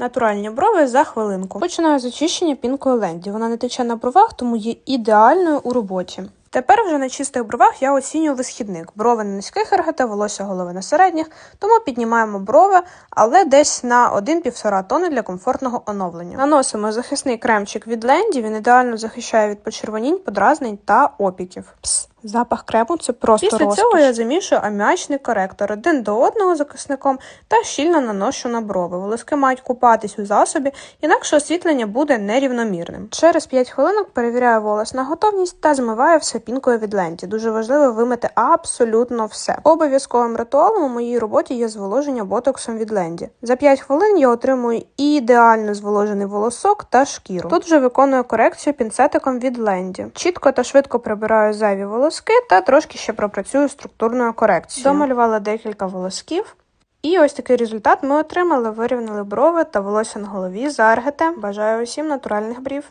Натуральні брови за хвилинку. Починаю з очищення пінкою Ленді. Вона не тече на бровах, тому є ідеальною у роботі. Тепер вже на чистих бровах я оцінюю висхідник. Брови на низьких РГТ, волосся голови на середніх, тому піднімаємо брови, але десь на 1-1,5 тони для комфортного оновлення. Наносимо захисний кремчик від Ленді, він ідеально захищає від почервонінь, подразнень та опіків. Пс, запах крему це просто Після розкіш. цього я замішую аміачний коректор один до одного захисником та щільно наношу на брови. Волоски мають купатись у засобі, інакше освітлення буде нерівномірним. Через 5 хвилинок перевіряю волос на готовність та змиваю все пінкою від ленті. Дуже важливо вимити абсолютно все. Обов'язковим ритуалом у моїй роботі є зволоження ботоксом від ленді. За 5 хвилин я отримую ідеально зволожений волосок та шкіру. Тут вже виконую корекцію пінцетиком від ленді. Чітко та швидко прибираю зайві волоски та трошки ще пропрацюю структурною корекцією. Домалювала декілька волосків. І ось такий результат ми отримали. Вирівняли брови та волосся на голові за аргете. Бажаю усім натуральних брів.